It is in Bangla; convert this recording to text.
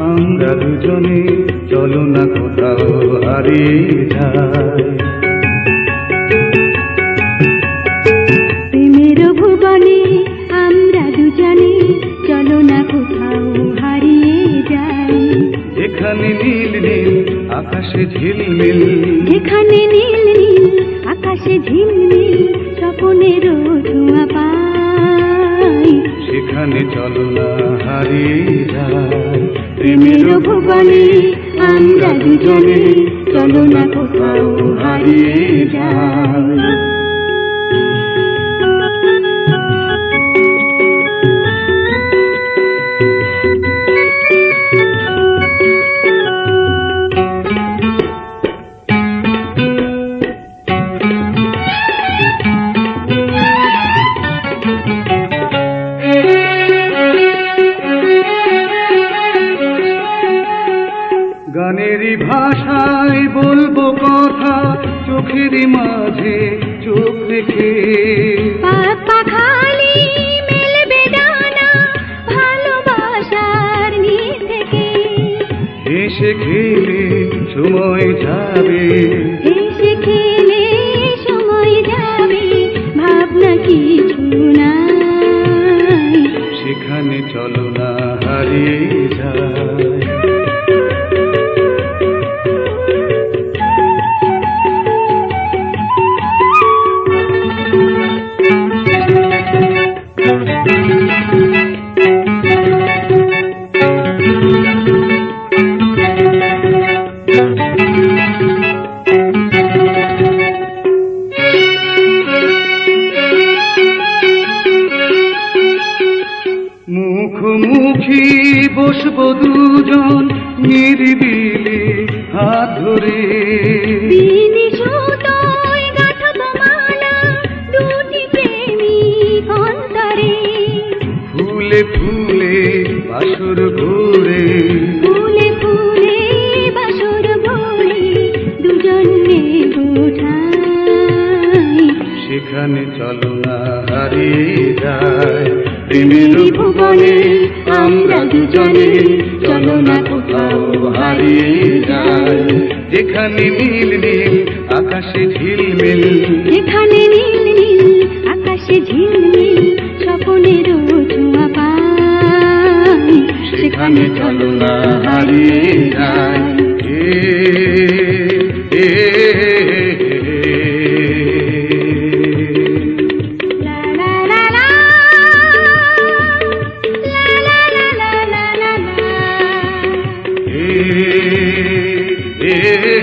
আমরা দুজনে চলো না কোথাও হারিয়ে যায় প্রেমের ভুবনে আমরা দুজনে চলো না কোথাও হারিয়ে যাই। এখানে নীল নীল আকাশে ঝিলমিল। এখানে নীল নীল আকাশে ঝিলমিল স্বপনের ধোঁয়া পাই। সেখানে চলো না হারিয়ে যায় প্রেমের ভুবনে আমরা দুজনে চলো না কোথাও হারিয়ে যাই। গানেরই ভাষায় বলব কথা চোখেরই মাঝে চোখ রেখে। খালি মেলবে ডানা ভালোবাসার থেকে। হেসে খেলে সময় যাবে। হেসে খেলে সময় যাবে ভাবনা কিছু নাই। সেখানে চলো না হারিয়ে যায় বসবো দুজন নিরিবিলি হাত ধরে। ফুলে ফুলে বাসর ভোরে। ফুলে ফুলে বাসর ভরে দুজনে বোঝাই সেখানে চলো না হারিয়ে যায়। প্রেমের ভুবনে আমরা দুজনে চলো না কোথাও হারিয়ে যায়। যেখানে নীল নীল আকাশে ঝিলমিল যেখানে নীল নীল আকাশে ঝিলমিল স্বপনের ছোঁয়া পাই। সেখানে চলো না হারিয়ে যায়। এ, এ, Yeah.